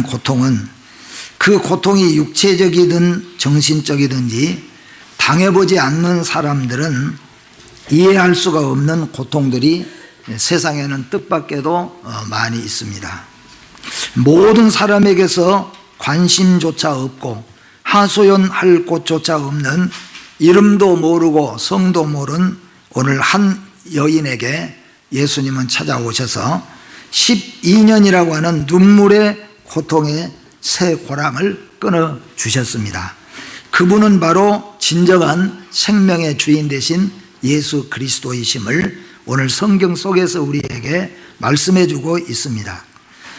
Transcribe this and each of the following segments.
하는 고통은 그 고통이 육체적이든 정신적이든지 당해보지 않는 사람들은 이해할 수가 없는 고통들이 세상에는 뜻밖에도 어, 많이 있습니다. 모든 사람에게서 관심조차 없고 하소연할 곳조차 없는 이름도 모르고 성도 모른 오늘 한 여인에게 예수님은 찾아오셔서 12년이라고 하는 눈물의 고통의 새 고랑을 끊어 주셨습니다. 그분은 바로 진정한 생명의 주인 되신 예수 그리스도이심을 오늘 성경 속에서 우리에게 말씀해 주고 있습니다.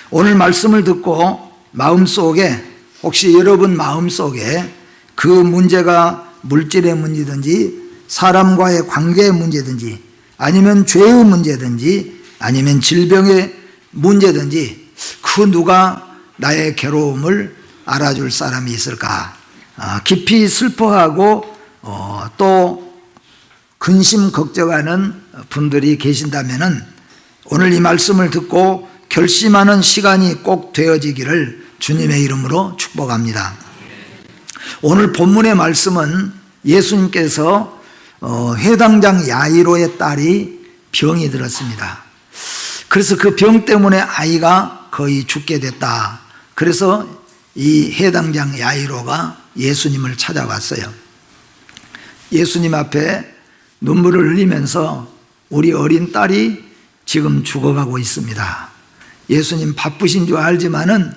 오늘 말씀을 듣고 마음속에 혹시 여러분 마음속에 그 문제가 물질의 문제든지 사람과의 관계의 문제든지 아니면 죄의 문제든지 아니면 질병의 문제든지 그 누가 나의 괴로움을 알아줄 사람이 있을까? 아, 깊이 슬퍼하고 어, 또 근심 걱정하는 분들이 계신다면은 오늘 이 말씀을 듣고 결심하는 시간이 꼭 되어지기를 주님의 이름으로 축복합니다. 오늘 본문의 말씀은 예수님께서 어, 해당장 야이로의 딸이 병이 들었습니다. 그래서 그 병 때문에 아이가 거의 죽게 됐다. 그래서 이 해당장 야이로가 예수님을 찾아왔어요. 예수님 앞에 눈물을 흘리면서 우리 어린 딸이 지금 죽어가고 있습니다. 예수님 바쁘신 줄 알지만은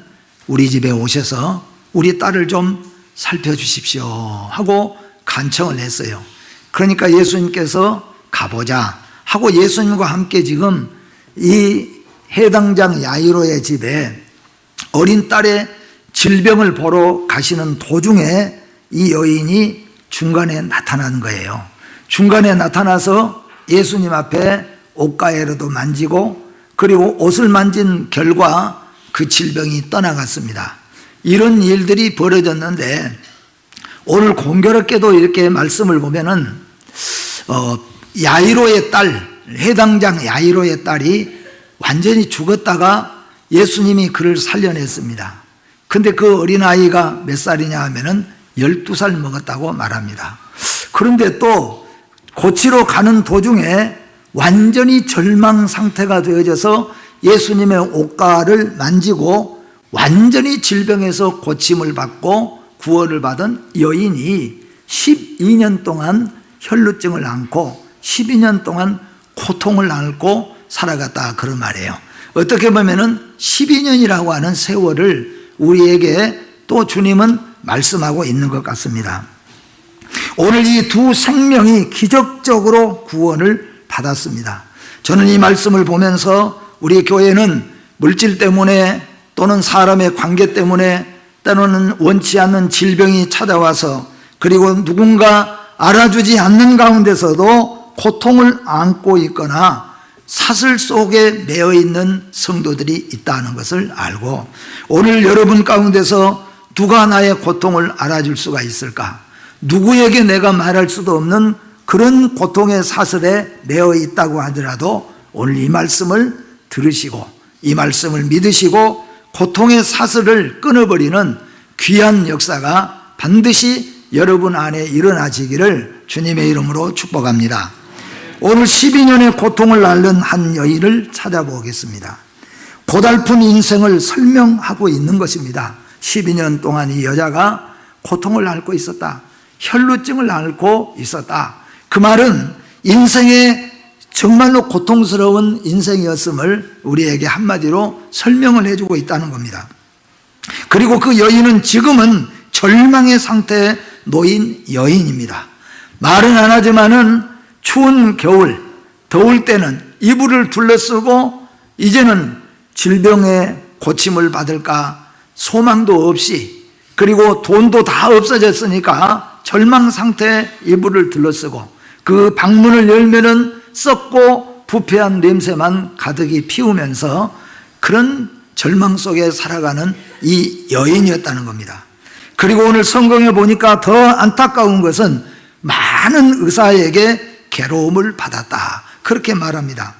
우리 집에 오셔서 우리 딸을 좀 살펴주십시오 하고 간청을 했어요. 그러니까 예수님께서 가보자 하고 예수님과 함께 지금 이 해당장 야이로의 집에 어린 딸의 질병을 보러 가시는 도중에 이 여인이 중간에 나타나는 거예요. 중간에 나타나서 예수님 앞에 옷가에로도 만지고 그리고 옷을 만진 결과 그 질병이 떠나갔습니다. 이런 일들이 벌어졌는데 오늘 공교롭게도 이렇게 말씀을 보면은 어, 야이로의 딸 해당장 야이로의 딸이 완전히 죽었다가 예수님이 그를 살려냈습니다. 근데 그 어린아이가 몇 살이냐 하면은 12살 먹었다고 말합니다. 그런데 또 고치러 가는 도중에 완전히 절망 상태가 되어져서 예수님의 옷가를 만지고 완전히 질병에서 고침을 받고 구원을 받은 여인이 12년 동안 혈루증을 앓고 12년 동안 고통을 앓고 살아갔다 그런 말이에요. 어떻게 보면은 12년이라고 하는 세월을 우리에게 또 주님은 말씀하고 있는 것 같습니다. 오늘 이 두 생명이 기적적으로 구원을 받았습니다. 저는 이 말씀을 보면서 우리 교회는 물질 때문에 또는 사람의 관계 때문에 때로는 원치 않는 질병이 찾아와서 그리고 누군가 알아주지 않는 가운데서도 고통을 안고 있거나 사슬 속에 매여 있는 성도들이 있다는 것을 알고 오늘 여러분 가운데서 누가 나의 고통을 알아줄 수가 있을까? 누구에게 내가 말할 수도 없는 그런 고통의 사슬에 매여 있다고 하더라도 오늘 이 말씀을 들으시고 이 말씀을 믿으시고 고통의 사슬을 끊어버리는 귀한 역사가 반드시 여러분 안에 일어나지기를 주님의 이름으로 축복합니다. 오늘 12년의 고통을 앓는 한 여인을 찾아보겠습니다. 고달픈 인생을 설명하고 있는 것입니다. 12년 동안 이 여자가 고통을 앓고 있었다. 혈루증을 앓고 있었다. 그 말은 인생의 정말로 고통스러운 인생이었음을 우리에게 한마디로 설명을 해주고 있다는 겁니다. 그리고 그 여인은 지금은 절망의 상태에 놓인 여인입니다. 말은 안 하지만은 추운 겨울, 더울 때는 이불을 둘러쓰고 이제는 질병의 고침을 받을까 소망도 없이 그리고 돈도 다 없어졌으니까 절망 상태에 이불을 둘러쓰고 그 방문을 열면은 썩고 부패한 냄새만 가득히 피우면서 그런 절망 속에 살아가는 이 여인이었다는 겁니다. 그리고 오늘 성경에 보니까 더 안타까운 것은 많은 의사에게 괴로움을 받았다. 그렇게 말합니다.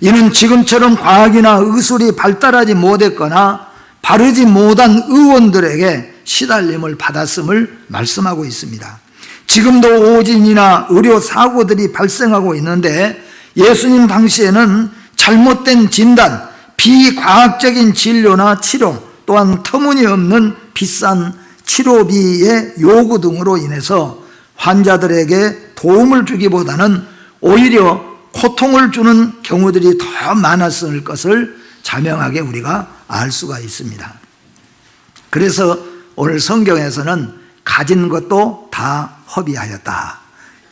이는 지금처럼 과학이나 의술이 발달하지 못했거나 바르지 못한 의원들에게 시달림을 받았음을 말씀하고 있습니다. 지금도 오진이나 의료 사고들이 발생하고 있는데 예수님 당시에는 잘못된 진단, 비과학적인 진료나 치료, 또한 터무니없는 비싼 치료비의 요구 등으로 인해서 환자들에게 도움을 주기보다는 오히려 고통을 주는 경우들이 더 많았을 것을 자명하게 우리가 알 수가 있습니다. 그래서 오늘 성경에서는 가진 것도 다 허비하였다.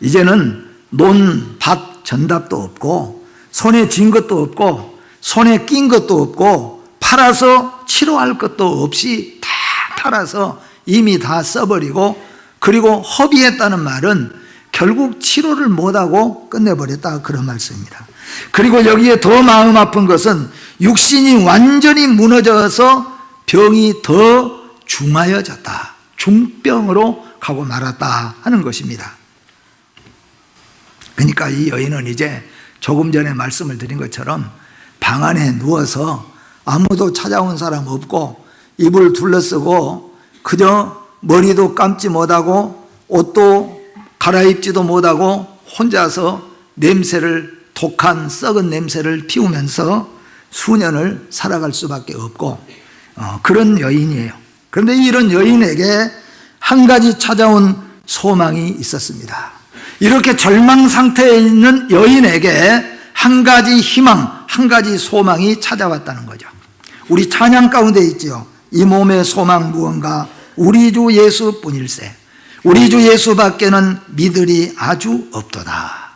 이제는 논, 밭, 전답도 없고 손에 쥔 것도 없고 손에 낀 것도 없고 팔아서 치료할 것도 없이 다 팔아서 이미 다 써버리고 그리고 허비했다는 말은 결국 치료를 못하고 끝내버렸다 그런 말씀입니다. 그리고 여기에 더 마음 아픈 것은 육신이 완전히 무너져서 병이 더 중하여졌다. 중병으로 가고 말았다 하는 것입니다. 그러니까 이 여인은 이제 조금 전에 말씀을 드린 것처럼 방 안에 누워서 아무도 찾아온 사람 없고 입을 둘러쓰고 그저 머리도 감지 못하고 옷도 갈아입지도 못하고 혼자서 냄새를 독한 썩은 냄새를 피우면서 수년을 살아갈 수밖에 없고 어, 그런 여인이에요. 그런데 이런 여인에게 한 가지 찾아온 소망이 있었습니다. 이렇게 절망 상태에 있는 여인에게 한 가지 희망, 한 가지 소망이 찾아왔다는 거죠. 우리 찬양 가운데 있지요. 이 몸의 소망 무언가 우리 주 예수뿐일세. 우리 주 예수 밖에는 믿을이 아주 없도다.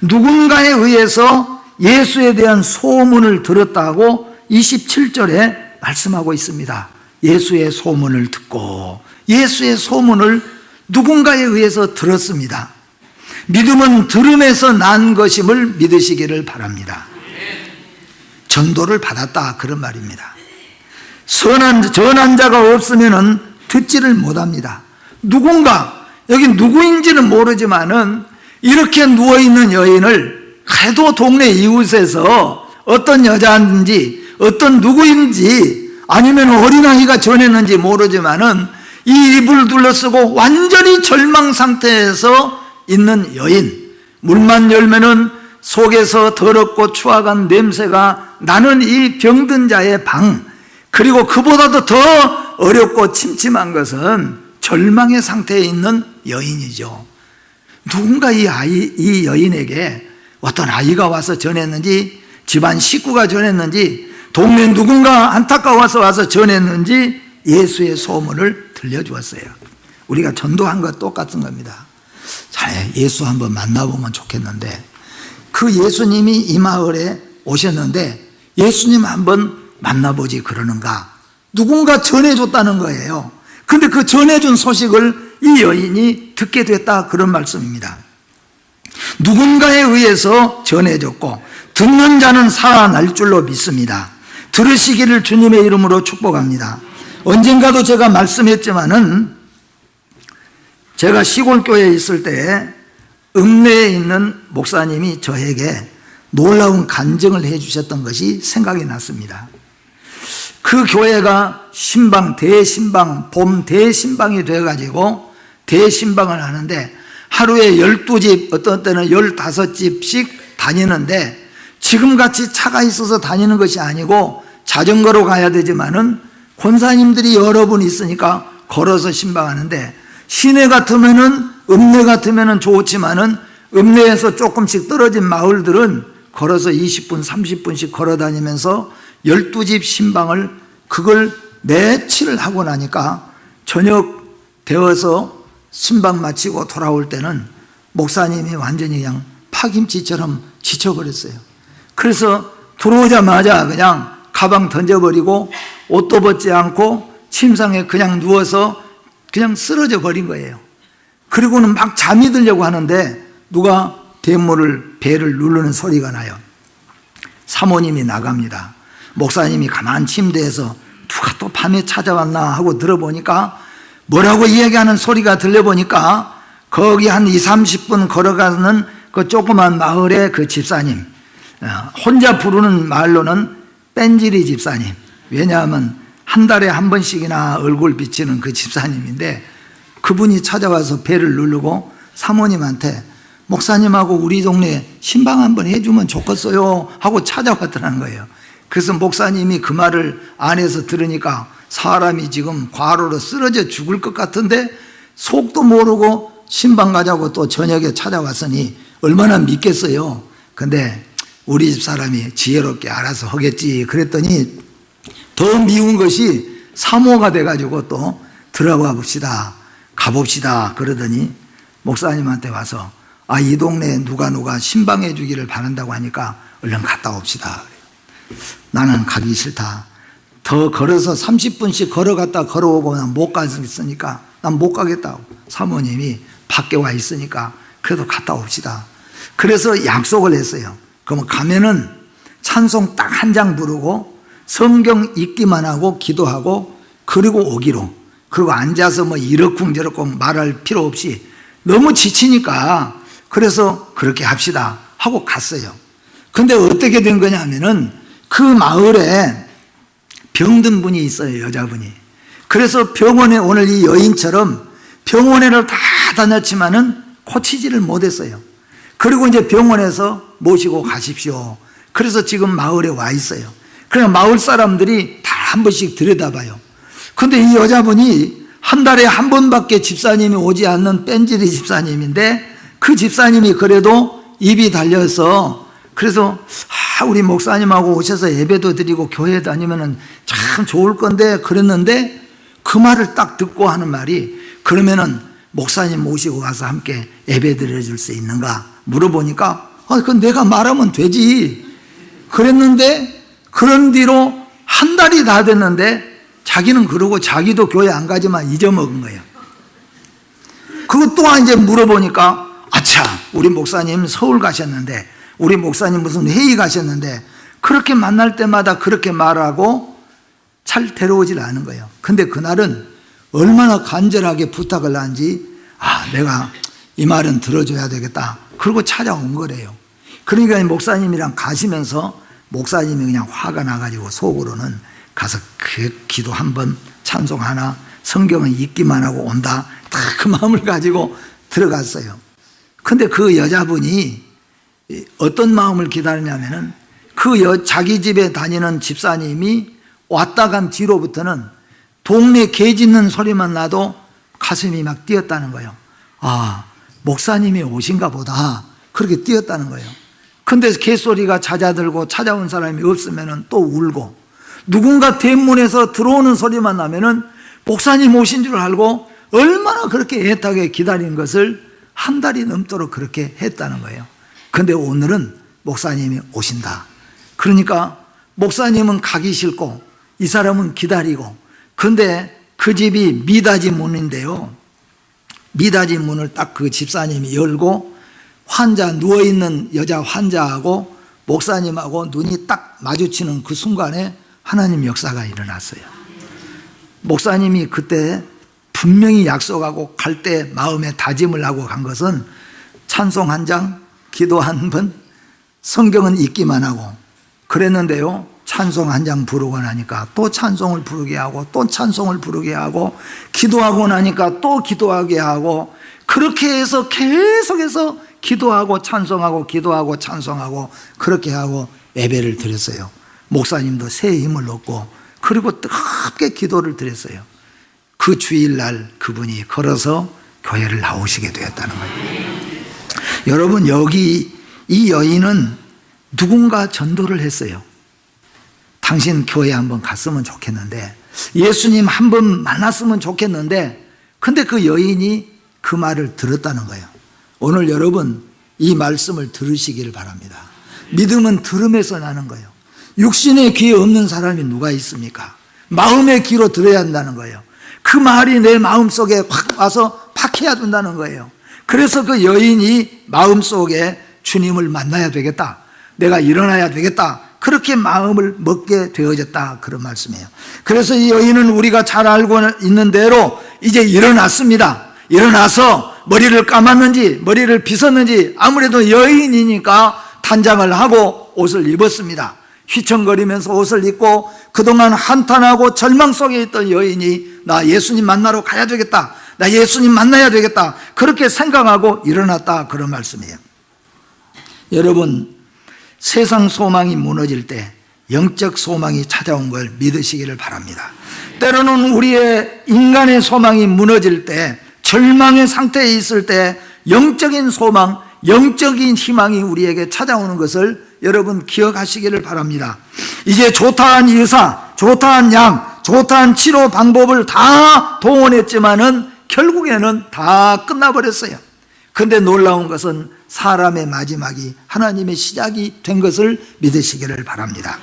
누군가에 의해서 예수에 대한 소문을 들었다고 27절에 말씀하고 있습니다. 예수의 소문을 듣고 예수의 소문을 누군가에 의해서 들었습니다. 믿음은 들음에서 난 것임을 믿으시기를 바랍니다. 전도를 받았다 그런 말입니다. 선한 전한 자가 없으면은 듣지를 못합니다. 누군가 여기 누구인지는 모르지만은 이렇게 누워 있는 여인을 그래도 동네 이웃에서 어떤 여자인지 어떤 누구인지 아니면 어린아이가 전했는지 모르지만은 이 입을 둘러쓰고 완전히 절망 상태에서 있는 여인. 물만 열면은 속에서 더럽고 추악한 냄새가 나는 이 병든 자의 방. 그리고 그보다도 더 어렵고 침침한 것은 절망의 상태에 있는 여인이죠. 누군가 이 아이, 이 여인에게 어떤 아이가 와서 전했는지, 집안 식구가 전했는지, 동네 누군가 안타까워서 와서 전했는지 예수의 소문을 들려주었어요. 우리가 전도한 것 똑같은 겁니다. 잘 예수 한번 만나보면 좋겠는데, 그 예수님이 이 마을에 오셨는데, 예수님 한번 만나보지 그러는가? 누군가 전해줬다는 거예요. 근데 그 전해준 소식을 이 여인이 듣게 됐다 그런 말씀입니다. 누군가에 의해서 전해졌고 듣는 자는 살아날 줄로 믿습니다. 들으시기를 주님의 이름으로 축복합니다. 언젠가도 제가 말씀했지만은 제가 시골 교회에 있을 때 읍내에 있는 목사님이 저에게 놀라운 간증을 해 주셨던 것이 생각이 났습니다. 그 교회가 신방, 대신방, 봄 대신방이 돼가지고 대신방을 하는데 하루에 12집, 어떤 때는 15집씩 다니는데 지금같이 차가 있어서 다니는 것이 아니고 자전거로 가야 되지만은 권사님들이 여러 분 있으니까 걸어서 신방하는데 시내 같으면은 읍내 같으면은 좋지만은 읍내에서 조금씩 떨어진 마을들은 걸어서 20분, 30분씩 걸어 다니면서 12집 신방을 그걸 며칠을 하고 나니까 저녁 되어서 신방 마치고 돌아올 때는 목사님이 완전히 그냥 파김치처럼 지쳐버렸어요. 그래서 들어오자마자 그냥 가방 던져버리고 옷도 벗지 않고 침상에 그냥 누워서 그냥 쓰러져 버린 거예요. 그리고는 막 잠이 들려고 하는데 누가 대문을 배를 누르는 소리가 나요. 사모님이 나갑니다. 목사님이 가만 침대에서 누가 또 밤에 찾아왔나 하고 들어보니까 뭐라고 이야기하는 소리가 들려보니까 거기 한 2, 30분 걸어가는 그 조그만 마을의 그 집사님 어, 혼자 부르는 말로는 뺀질이 집사님 왜냐하면 한 달에 한 번씩이나 얼굴 비치는 그 집사님인데 그분이 찾아와서 배를 누르고 사모님한테 목사님하고 우리 동네 신방 한번 해주면 좋겠어요 하고 찾아왔더라는 거예요. 그래서 목사님이 그 말을 안에서 들으니까 사람이 지금 과로로 쓰러져 죽을 것 같은데 속도 모르고 신방 가자고 또 저녁에 찾아왔으니 얼마나 믿겠어요. 근데 우리 집 사람이 지혜롭게 알아서 하겠지 그랬더니 더 미운 것이 사모가 돼가지고 또 들어가 봅시다. 가봅시다. 그러더니 목사님한테 와서 아, 이 동네에 누가 누가 신방해 주기를 바란다고 하니까 얼른 갔다 옵시다. 나는 가기 싫다. 더 걸어서 30분씩 걸어갔다 걸어오고 난 못 가겠으니까 난 못 가겠다고. 사모님이 밖에 와 있으니까 그래도 갔다 옵시다. 그래서 약속을 했어요. 그러면 가면은 찬송 딱 한 장 부르고 성경 읽기만 하고 기도하고 그리고 오기로 그리고 앉아서 뭐 이러쿵저러쿵 말할 필요 없이 너무 지치니까 그래서 그렇게 합시다 하고 갔어요. 근데 어떻게 된 거냐면은 그 마을에 병든 분이 있어요, 여자분이. 그래서 병원에 오늘 이 여인처럼 병원에를 다 다녔지만은 고치지를 못했어요. 그리고 이제 병원에서 모시고 가십시오. 그래서 지금 마을에 와 있어요. 그냥 마을 사람들이 다 한 번씩 들여다봐요. 근데 이 여자분이 한 달에 한 번밖에 집사님이 오지 않는 뺀질이 집사님인데 그 집사님이 그래도 입이 달려서 그래서 아, 우리 목사님하고 오셔서 예배도 드리고 교회 다니면은 참 좋을 건데 그랬는데 그 말을 딱 듣고 하는 말이 그러면은 목사님 모시고 가서 함께 예배 드려줄 수 있는가 물어보니까 아, 그건 내가 말하면 되지. 그랬는데 그런 뒤로 한 달이 다 됐는데 자기는 그러고 자기도 교회 안 가지만 잊어먹은 거예요. 그것 또한 이제 물어보니까 아차 우리 목사님 서울 가셨는데 우리 목사님 무슨 회의 가셨는데 그렇게 만날 때마다 그렇게 말하고 잘 데려오질 않은 거예요. 근데 그날은 얼마나 간절하게 부탁을 한지 아 내가 이 말은 들어줘야 되겠다. 그리고 찾아온 거래요. 그러니까 목사님이랑 가시면서 목사님이 그냥 화가 나가지고 속으로는 가서 그 기도 한번 찬송 하나 성경은 읽기만 하고 온다. 다그 마음을 가지고 들어갔어요. 근데 그 여자분이 어떤 마음을 기다리냐면은 그 여, 자기 집에 다니는 집사님이 왔다 간 뒤로부터는 동네 개 짖는 소리만 나도 가슴이 막 뛰었다는 거예요. 아, 목사님이 오신가 보다. 그렇게 뛰었다는 거예요. 근데 개소리가 잦아들고 찾아온 사람이 없으면 또 울고 누군가 대문에서 들어오는 소리만 나면은 목사님 오신 줄 알고 얼마나 그렇게 애타게 기다린 것을 한 달이 넘도록 그렇게 했다는 거예요. 근데 오늘은 목사님이 오신다. 그러니까 목사님은 가기 싫고 이 사람은 기다리고 근데 그 집이 미닫이 문인데요. 미닫이 문을 딱 그 집사님이 열고 환자 누워 있는 여자 환자하고 목사님하고 눈이 딱 마주치는 그 순간에 하나님 역사가 일어났어요. 목사님이 그때 분명히 약속하고 갈 때 마음에 다짐을 하고 간 것은 찬송 한 장, 기도 한 번, 성경은 읽기만 하고 그랬는데요. 찬송 한 장 부르고 나니까 또 찬송을 부르게 하고 또 찬송을 부르게 하고 기도하고 나니까 또 기도하게 하고 그렇게 해서 계속해서 기도하고 찬송하고 기도하고 찬송하고 그렇게 하고 예배를 드렸어요. 목사님도 새 힘을 얻고 그리고 뜨겁게 기도를 드렸어요. 그 주일날 그분이 걸어서 교회를 나오시게 되었다는 거예요. 여러분 여기 이 여인은 누군가 전도를 했어요. 당신 교회 한번 갔으면 좋겠는데 예수님 한 번 만났으면 좋겠는데 근데 그 여인이 그 말을 들었다는 거예요. 오늘 여러분 이 말씀을 들으시기를 바랍니다. 믿음은 들음에서 나는 거예요. 육신의 귀에 없는 사람이 누가 있습니까? 마음의 귀로 들어야 한다는 거예요. 그 말이 내 마음속에 확 와서 박해야 된다는 거예요. 그래서 그 여인이 마음속에 주님을 만나야 되겠다. 내가 일어나야 되겠다. 그렇게 마음을 먹게 되어졌다. 그런 말씀이에요. 그래서 이 여인은 우리가 잘 알고 있는 대로 이제 일어났습니다. 일어나서 머리를 감았는지 머리를 빗었는지 아무래도 여인이니까 단장을 하고 옷을 입었습니다. 휘청거리면서 옷을 입고 그동안 한탄하고 절망 속에 있던 여인이 나 예수님 만나러 가야 되겠다. 나 예수님 만나야 되겠다. 그렇게 생각하고 일어났다. 그런 말씀이에요. 여러분, 세상 소망이 무너질 때 영적 소망이 찾아온 걸 믿으시기를 바랍니다. 때로는 우리의 인간의 소망이 무너질 때 절망의 상태에 있을 때 영적인 소망, 영적인 희망이 우리에게 찾아오는 것을 여러분 기억하시기를 바랍니다. 이제 좋다한 의사, 좋다한 양, 좋다한 치료 방법을 다 동원했지만은 결국에는 다 끝나버렸어요. 근데 놀라운 것은 사람의 마지막이 하나님의 시작이 된 것을 믿으시기를 바랍니다.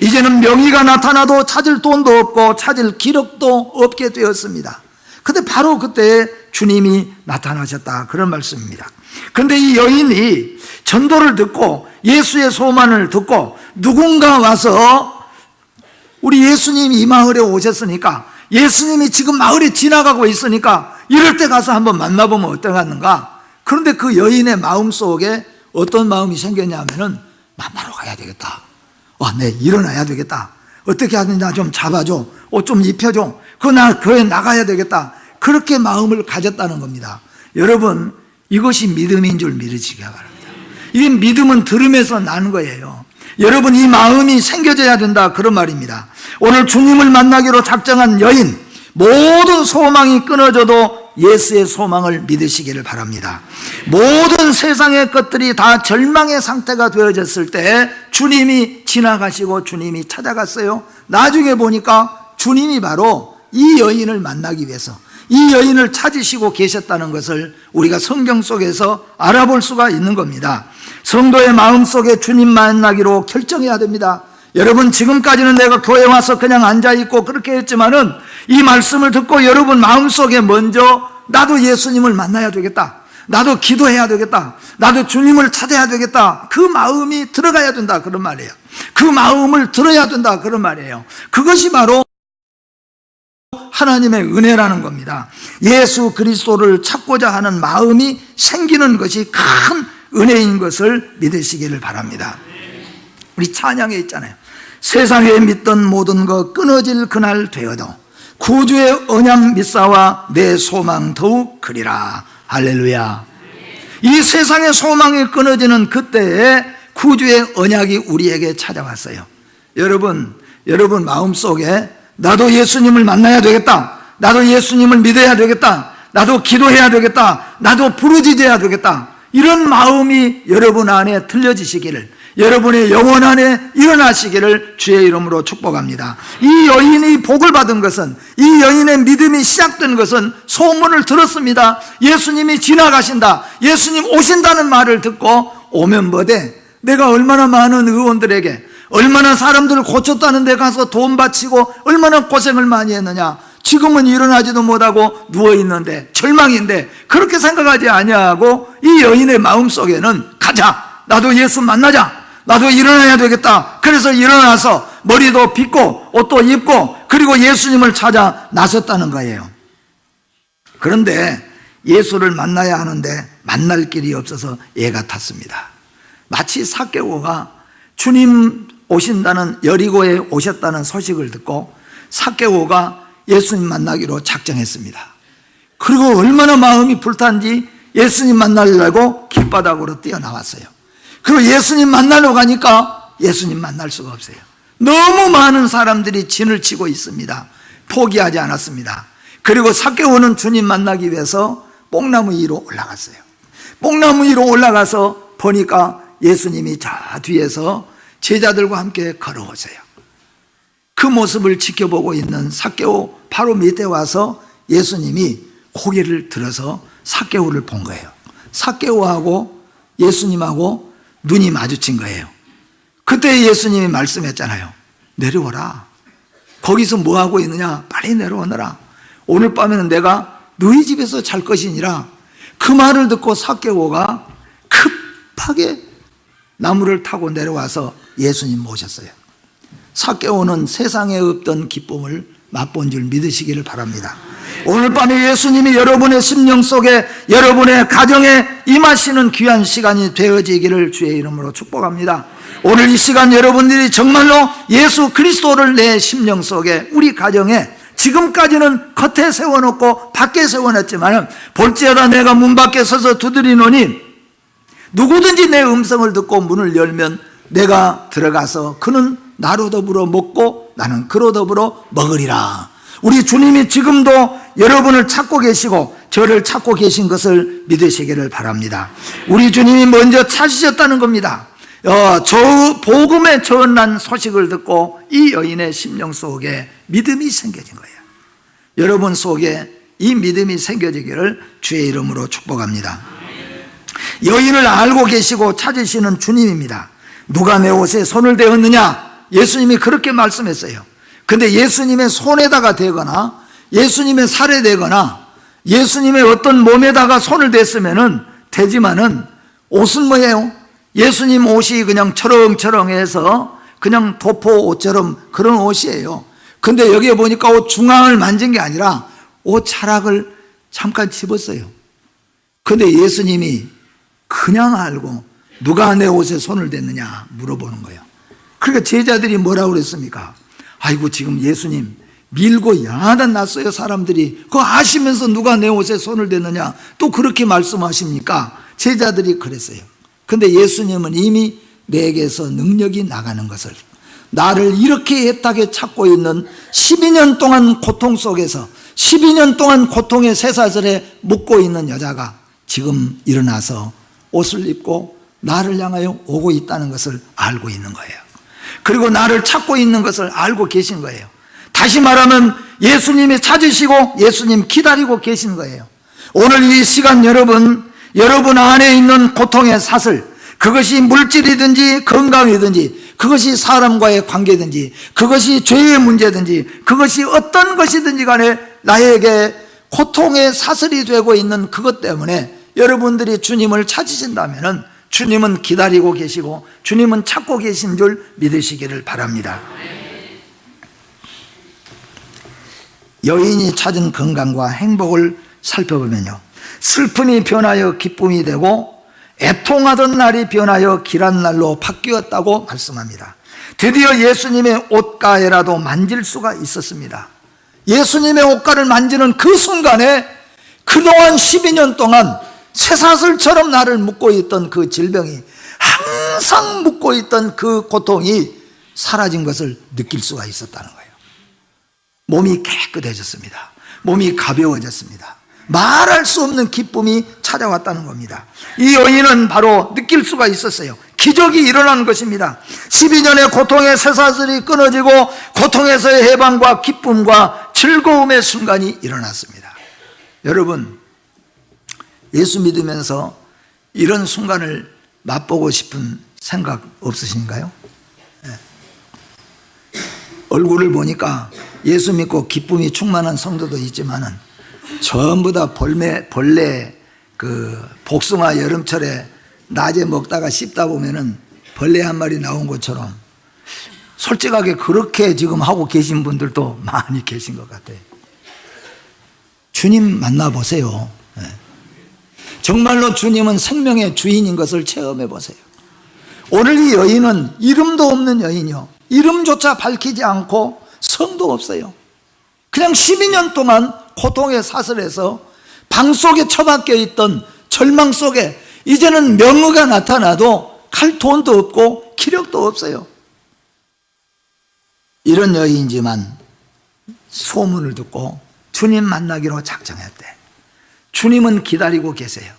이제는 명의가 나타나도 찾을 돈도 없고 찾을 기록도 없게 되었습니다. 근데 바로 그때 주님이 나타나셨다. 그런 말씀입니다. 근데 이 여인이 전도를 듣고 예수의 소만을 듣고 누군가 와서 우리 예수님이 이 마을에 오셨으니까 예수님이 지금 마을에 지나가고 있으니까 이럴 때 가서 한번 만나보면 어떠겠는가? 그런데 그 여인의 마음 속에 어떤 마음이 생겼냐면은 만나러 가야 되겠다. 와, 내 일어나야 되겠다. 어떻게 하든지 나 좀 잡아줘. 옷 좀 입혀줘. 그나 교회 나가야 되겠다. 그렇게 마음을 가졌다는 겁니다. 여러분, 이것이 믿음인 줄 믿으시기 바랍니다. 이 믿음은 들음에서 나는 거예요. 여러분, 이 마음이 생겨져야 된다. 그런 말입니다. 오늘 주님을 만나기로 작정한 여인, 모든 소망이 끊어져도 예수의 소망을 믿으시기를 바랍니다. 모든 세상의 것들이 다 절망의 상태가 되어졌을 때 주님이 지나가시고 주님이 찾아갔어요. 나중에 보니까 주님이 바로 이 여인을 만나기 위해서 이 여인을 찾으시고 계셨다는 것을 우리가 성경 속에서 알아볼 수가 있는 겁니다. 성도의 마음 속에 주님 만나기로 결정해야 됩니다. 여러분 지금까지는 내가 교회 와서 그냥 앉아 있고 그렇게 했지만은 이 말씀을 듣고 여러분 마음속에 먼저 나도 예수님을 만나야 되겠다. 나도 기도해야 되겠다. 나도 주님을 찾아야 되겠다. 그 마음이 들어가야 된다. 그런 말이에요. 그 마음을 들어야 된다. 그런 말이에요. 그것이 바로 하나님의 은혜라는 겁니다. 예수 그리스도를 찾고자 하는 마음이 생기는 것이 큰 은혜인 것을 믿으시기를 바랍니다. 우리 찬양에 있잖아요. 세상에 믿던 모든 것 끊어질 그날 되어도 구주의 언약 믿사와 내 소망 더욱 그리라. 할렐루야. 이 세상의 소망이 끊어지는 그때에 구주의 언약이 우리에게 찾아왔어요. 여러분, 여러분 마음속에 나도 예수님을 만나야 되겠다. 나도 예수님을 믿어야 되겠다. 나도 기도해야 되겠다. 나도 부르짖어야 되겠다. 이런 마음이 여러분 안에 들려지시기를 여러분의 영혼 안에 일어나시기를 주의 이름으로 축복합니다. 이 여인이 복을 받은 것은 이 여인의 믿음이 시작된 것은 소문을 들었습니다. 예수님이 지나가신다. 예수님 오신다는 말을 듣고 오면 뭐대? 내가 얼마나 많은 의원들에게 얼마나 사람들을 고쳤다는 데 가서 돈 바치고 얼마나 고생을 많이 했느냐. 지금은 일어나지도 못하고 누워 있는데 절망인데 그렇게 생각하지 아니하고 이 여인의 마음 속에는 가자. 나도 예수 만나자. 나도 일어나야 되겠다. 그래서 일어나서 머리도 빗고 옷도 입고 그리고 예수님을 찾아 나섰다는 거예요. 그런데 예수를 만나야 하는데 만날 길이 없어서 애가 탔습니다. 마치 사개오가 주님 오신다는 여리고에 오셨다는 소식을 듣고 사개오가 예수님 만나기로 작정했습니다. 그리고 얼마나 마음이 불탄지 예수님 만나려고 길바닥으로 뛰어나왔어요. 그리고 예수님 만나러 가니까 예수님 만날 수가 없어요. 너무 많은 사람들이 진을 치고 있습니다. 포기하지 않았습니다. 그리고 사개오는 주님 만나기 위해서 뽕나무 위로 올라갔어요. 뽕나무 위로 올라가서 보니까 예수님이 저 뒤에서 제자들과 함께 걸어오세요. 그 모습을 지켜보고 있는 사개오 바로 밑에 와서 예수님이 고개를 들어서 사개오를 본 거예요. 사개오하고 예수님하고 눈이 마주친 거예요. 그때 예수님이 말씀했잖아요. 내려오라. 거기서 뭐 하고 있느냐? 빨리 내려오너라. 오늘 밤에는 내가 너희 집에서 잘 것이니라. 그 말을 듣고 사개오가 급하게 나무를 타고 내려와서 예수님 모셨어요. 사개오는 세상에 없던 기쁨을 맛본 줄 믿으시기를 바랍니다. 오늘 밤에 예수님이 여러분의 심령 속에 여러분의 가정에 임하시는 귀한 시간이 되어지기를 주의 이름으로 축복합니다. 오늘 이 시간 여러분들이 정말로 예수 그리스도를 내 심령 속에 우리 가정에 지금까지는 겉에 세워놓고 밖에 세워놨지만 볼지어다 내가 문 밖에 서서 두드리노니 누구든지 내 음성을 듣고 문을 열면 내가 들어가서 그는 나로 더불어 먹고 나는 그로 더불어 먹으리라. 우리 주님이 지금도 여러분을 찾고 계시고 저를 찾고 계신 것을 믿으시기를 바랍니다. 우리 주님이 먼저 찾으셨다는 겁니다. 어, 저 복음의 전한 소식을 듣고 이 여인의 심령 속에 믿음이 생겨진 거예요. 여러분 속에 이 믿음이 생겨지기를 주의 이름으로 축복합니다. 여인을 알고 계시고 찾으시는 주님입니다. 누가 내 옷에 손을 대었느냐? 예수님이 그렇게 말씀했어요. 근데 예수님의 손에다가 대거나 예수님의 살에 대거나 예수님의 어떤 몸에다가 손을 댔으면은 되지만은 옷은 뭐예요? 예수님 옷이 그냥 철렁철렁해서 그냥 도포 옷처럼 그런 옷이에요. 근데 여기에 보니까 옷 중앙을 만진 게 아니라 옷 차락을 잠깐 집었어요. 근데 예수님이 그냥 알고 누가 내 옷에 손을 댔느냐 물어보는 거예요. 그러니까 제자들이 뭐라고 그랬습니까? 아이고 지금 예수님 밀고 야단 났어요 사람들이 그거 아시면서 누가 내 옷에 손을 댔느냐 또 그렇게 말씀하십니까? 제자들이 그랬어요. 근데 예수님은 이미 내게서 능력이 나가는 것을 나를 이렇게 애타게 찾고 있는 12년 동안 고통 속에서 12년 동안 고통의 쇠사슬에 묶고 있는 여자가 지금 일어나서 옷을 입고 나를 향하여 오고 있다는 것을 알고 있는 거예요. 그리고 나를 찾고 있는 것을 알고 계신 거예요. 다시 말하면 예수님이 찾으시고 예수님 기다리고 계신 거예요. 오늘 이 시간 여러분, 여러분 안에 있는 고통의 사슬, 그것이 물질이든지 건강이든지 그것이 사람과의 관계든지 그것이 죄의 문제든지 그것이 어떤 것이든지 간에 나에게 고통의 사슬이 되고 있는 그것 때문에 여러분들이 주님을 찾으신다면 주님은 기다리고 계시고 주님은 찾고 계신 줄 믿으시기를 바랍니다. 여인이 찾은 건강과 행복을 살펴보면요. 슬픔이 변하여 기쁨이 되고 애통하던 날이 변하여 길한 날로 바뀌었다고 말씀합니다. 드디어 예수님의 옷가에라도 만질 수가 있었습니다. 예수님의 옷가를 만지는 그 순간에 그동안 12년 동안 쇠사슬처럼 나를 묶고 있던 그 질병이 항상 묶고 있던 그 고통이 사라진 것을 느낄 수가 있었다는 거예요. 몸이 깨끗해졌습니다. 몸이 가벼워졌습니다. 말할 수 없는 기쁨이 찾아왔다는 겁니다. 이 여인은 바로 느낄 수가 있었어요. 기적이 일어난 것입니다. 12년의 고통의 쇠사슬이 끊어지고 고통에서의 해방과 기쁨과 즐거움의 순간이 일어났습니다. 여러분, 예수 믿으면서 이런 순간을 맛보고 싶은 생각 없으신가요? 네. 얼굴을 보니까 예수 믿고 기쁨이 충만한 성도도 있지만은 전부 다 벌레, 벌레, 그 복숭아 여름철에 낮에 먹다가 씹다 보면은 벌레 한 마리 나온 것처럼 솔직하게 그렇게 지금 하고 계신 분들도 많이 계신 것 같아요. 주님 만나보세요. 네. 정말로 주님은 생명의 주인인 것을 체험해 보세요. 오늘 이 여인은 이름도 없는 여인이요. 이름조차 밝히지 않고 성도 없어요. 그냥 12년 동안 고통의 사슬에서 방 속에 처박혀 있던 절망 속에 이제는 명의가 나타나도 갈 돈도 없고 기력도 없어요. 이런 여인이지만 소문을 듣고 주님 만나기로 작정했대. 주님은 기다리고 계세요.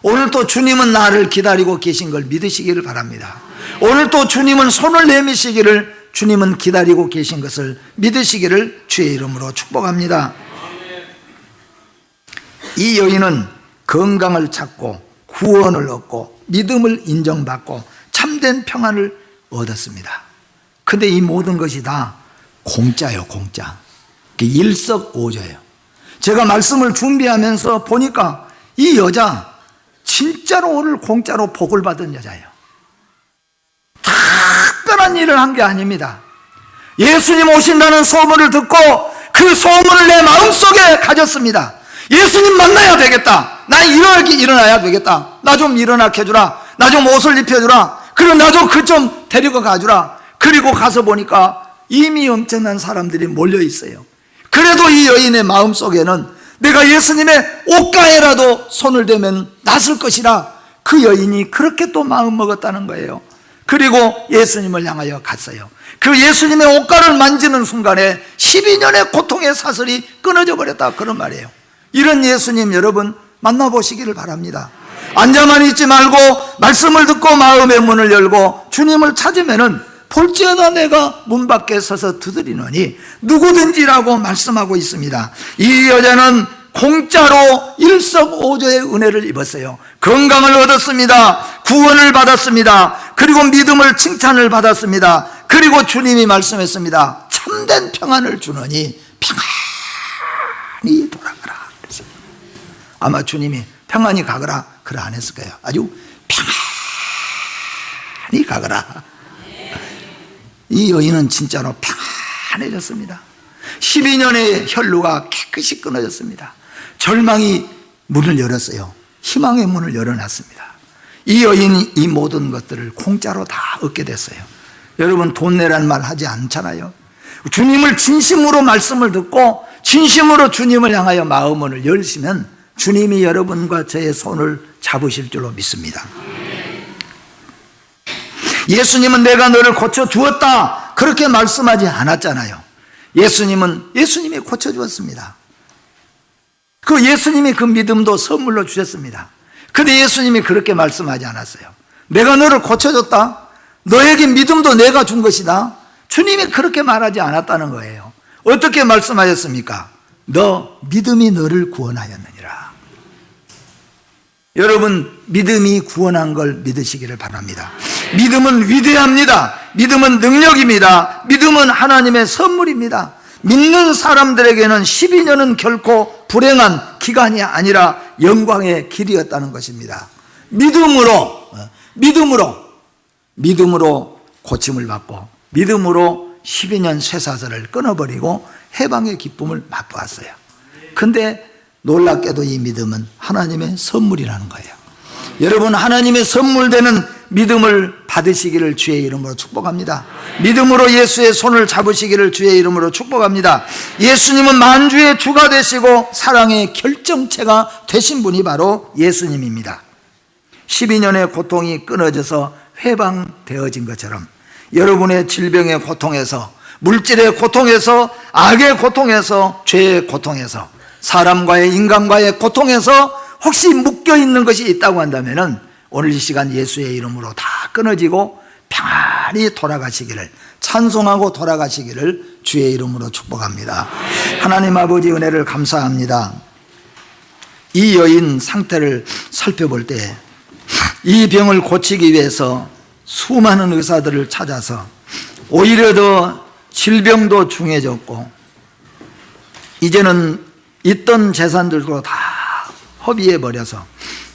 오늘 또 주님은 나를 기다리고 계신 걸 믿으시기를 바랍니다. 오늘 또 주님은 손을 내미시기를 주님은 기다리고 계신 것을 믿으시기를 주의 이름으로 축복합니다. 이 여인은 건강을 찾고 구원을 얻고 믿음을 인정받고 참된 평안을 얻었습니다. 근데 이 모든 것이 다 공짜요, 공짜. 일석오조예요. 제가 말씀을 준비하면서 보니까 이 여자 진짜로 오늘 공짜로 복을 받은 여자예요. 특별한 일을 한 게 아닙니다. 예수님 오신다는 소문을 듣고 그 소문을 내 마음속에 가졌습니다. 예수님 만나야 되겠다. 나 이렇게 일어나야 되겠다. 나 좀 일어나게 해주라. 나 좀 옷을 입혀주라. 그럼 나도 그좀 데리고 가주라. 그리고 가서 보니까 이미 엄청난 사람들이 몰려 있어요. 그래도 이 여인의 마음 속에는 내가 예수님의 옷가에라도 손을 대면 낫을 것이라 그 여인이 그렇게 또 마음 먹었다는 거예요. 그리고 예수님을 향하여 갔어요. 그 예수님의 옷가를 만지는 순간에 12년의 고통의 사슬이 끊어져 버렸다. 그런 말이에요. 이런 예수님 여러분 만나보시기를 바랍니다. 앉아만 있지 말고 말씀을 듣고 마음의 문을 열고 주님을 찾으면은 볼지어다 내가 문 밖에 서서 두드리노니 누구든지라고 말씀하고 있습니다. 이 여자는 공짜로 일석오조의 은혜를 입었어요. 건강을 얻었습니다. 구원을 받았습니다. 그리고 믿음을 칭찬을 받았습니다. 그리고 주님이 말씀했습니다. 참된 평안을 주노니 평안히 돌아가라. 아마 주님이 평안히 가거라 그래 안 했을 거예요. 아주 평안히 가거라. 이 여인은 진짜로 평안해졌습니다. 12년의 혈루가 깨끗이 끊어졌습니다. 절망이 문을 열었어요. 희망의 문을 열어놨습니다. 이 여인이 이 모든 것들을 공짜로 다 얻게 됐어요. 여러분 돈 내란 말 하지 않잖아요. 주님을 진심으로 말씀을 듣고 진심으로 주님을 향하여 마음을 열시면 주님이 여러분과 저의 손을 잡으실 줄로 믿습니다. 예수님은 내가 너를 고쳐 주었다. 그렇게 말씀하지 않았잖아요. 예수님은 예수님이 고쳐 주었습니다. 그 예수님이 그 믿음도 선물로 주셨습니다. 근데 예수님이 그렇게 말씀하지 않았어요. 내가 너를 고쳐줬다. 너에게 믿음도 내가 준 것이다. 주님이 그렇게 말하지 않았다는 거예요. 어떻게 말씀하셨습니까? 너 믿음이 너를 구원하였느니라. 여러분, 믿음이 구원한 걸 믿으시기를 바랍니다. 믿음은 위대합니다. 믿음은 능력입니다. 믿음은 하나님의 선물입니다. 믿는 사람들에게는 12년은 결코 불행한 기간이 아니라 영광의 길이었다는 것입니다. 믿음으로, 어, 믿음으로, 믿음으로 고침을 받고, 믿음으로 12년 쇠사슬을 끊어버리고 해방의 기쁨을 맛보았어요. 근데 놀랍게도 이 믿음은 하나님의 선물이라는 거예요. 여러분, 하나님의 선물되는 믿음을 받으시기를 주의 이름으로 축복합니다. 믿음으로 예수의 손을 잡으시기를 주의 이름으로 축복합니다. 예수님은 만주의 주가 되시고 사랑의 결정체가 되신 분이 바로 예수님입니다. 12년의 고통이 끊어져서 회방되어진 것처럼 여러분의 질병의 고통에서 물질의 고통에서 악의 고통에서 죄의 고통에서 사람과의 인간과의 고통에서 혹시 묶여 있는 것이 있다고 한다면은 오늘 이 시간 예수의 이름으로 다 끊어지고 평안히 돌아가시기를 찬송하고 돌아가시기를 주의 이름으로 축복합니다. 하나님 아버지 은혜를 감사합니다. 이 여인 상태를 살펴볼 때 이 병을 고치기 위해서 수많은 의사들을 찾아서 오히려 더 질병도 중해졌고 이제는 있던 재산들도 다 허비해 버려서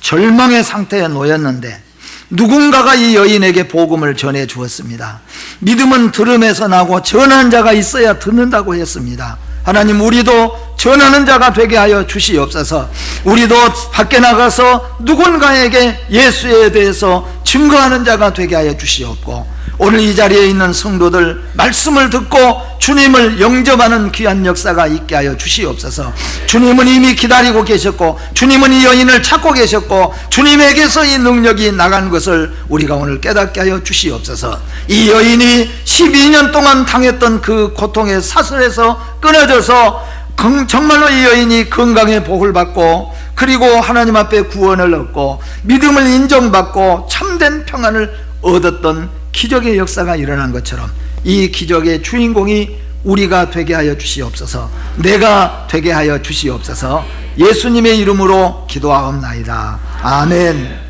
절망의 상태에 놓였는데 누군가가 이 여인에게 복음을 전해 주었습니다. 믿음은 들음에서 나고 전하는 자가 있어야 듣는다고 했습니다. 하나님 우리도 전하는 자가 되게 하여 주시옵소서. 우리도 밖에 나가서 누군가에게 예수에 대해서 증거하는 자가 되게 하여 주시옵고 오늘 이 자리에 있는 성도들 말씀을 듣고 주님을 영접하는 귀한 역사가 있게 하여 주시옵소서. 주님은 이미 기다리고 계셨고 주님은 이 여인을 찾고 계셨고 주님에게서 이 능력이 나간 것을 우리가 오늘 깨닫게 하여 주시옵소서. 이 여인이 12년 동안 당했던 그 고통의 사슬에서 끊어져서 정말로 이 여인이 건강의 복을 받고 그리고 하나님 앞에 구원을 얻고 믿음을 인정받고 참된 평안을 얻었던 기적의 역사가 일어난 것처럼 이 기적의 주인공이 우리가 되게 하여 주시옵소서 내가 되게 하여 주시옵소서 예수님의 이름으로 기도하옵나이다. 아멘